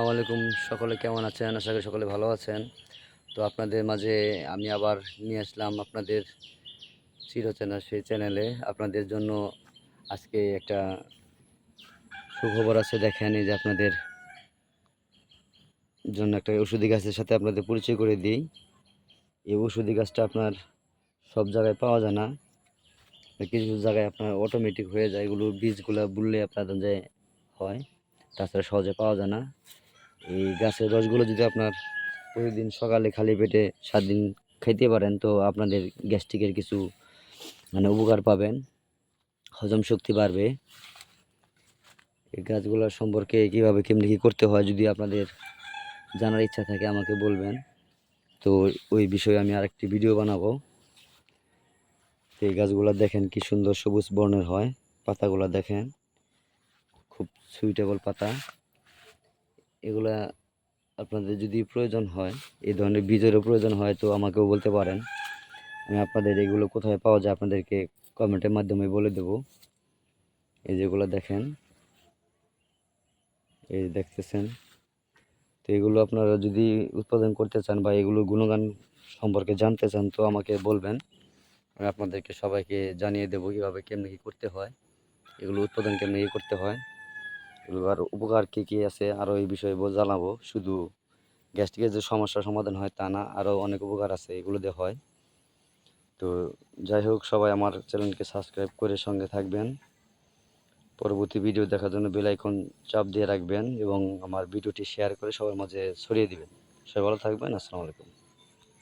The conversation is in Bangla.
আসসালামু আলাইকুম সকলে, কেমন আছেন? আশা করি সকলে ভালো আছেন। তো আপনাদের মাঝে আমি আবার নিয়ে আসলাম আপনাদের চিরচেনা সেই চ্যানেলে। আপনাদের জন্য আজকে একটা সুখবর আছে দেখেন যে আপনাদের জন্য একটা ওষুধি গাছের সাথে আপনাদের পরিচয় করে দিই। এই ওষুধি গাছটা আপনার সব জায়গায় পাওয়া যায় না। কিছু কিছু জায়গায় আপনার অটোমেটিক হয়ে যায়। এগুলো বীজগুলো বুললে আপনাদের যে হয়, তাছাড়া সহজে পাওয়া যায় না। এই গাছের রসগুলো যদি আপনার প্রতিদিন সকালে খালি পেটে সাত দিন খাইতে পারেন, তো আপনাদের গ্যাস্ট্রিকের কিছু মানে উপকার পাবেন। হজম শক্তি বাড়বে। এই গাছগুলোর সম্পর্কে কীভাবে, কেমনি কী করতে হয় যদি আপনাদের জানার ইচ্ছা থাকে আমাকে বলবেন। তো ওই বিষয়ে আমি আরেকটি ভিডিও বানাবো। এই গাছগুলো দেখেন কি সুন্দর সবুজ বর্ণের হয়, পাতাগুলো দেখেন। খুব সুইটেবল পাতা। এগুলা আপনাদের যদি প্রয়োজন হয়, এই ধরনের বীজেরও প্রয়োজন হয়, তো আমাকেও বলতে পারেন। আমি আপনাদের এগুলো কোথায় পাওয়া যায় আপনাদেরকে কমেন্টের মাধ্যমে বলে দেব। এই যেগুলো দেখেন, এই দেখতেছেন, তো এগুলো আপনারা যদি উৎপাদন করতে চান বা এগুলো গুণগান সম্পর্কে জানতে চান, তো আমাকে বলবেন। আমি আপনাদেরকে সবাইকে জানিয়ে দেবো কীভাবে, কেমনি কী করতে হয়, এগুলো উৎপাদন কেমনি কী করতে হয়। এগুলোর উপকার কী কী আছে আরও এই বিষয়ে জানাব। শুধু গ্যাস্ট্রিকের যে সমস্যার সমাধান হয় তা না আরও অনেক উপকার আছে এগুলো দিয়ে হয়। তো যাই হোক, সবাই আমার চ্যানেলকে সাবস্ক্রাইব করে সঙ্গে থাকবেন। পরবর্তী ভিডিও দেখার জন্য বেল আইকন চাপ দিয়ে রাখবেন এবং আমার ভিডিওটি শেয়ার করে সবার মাঝে ছড়িয়ে দিবেন। সবাই ভালো থাকবেন, আসসালামু আলাইকুম।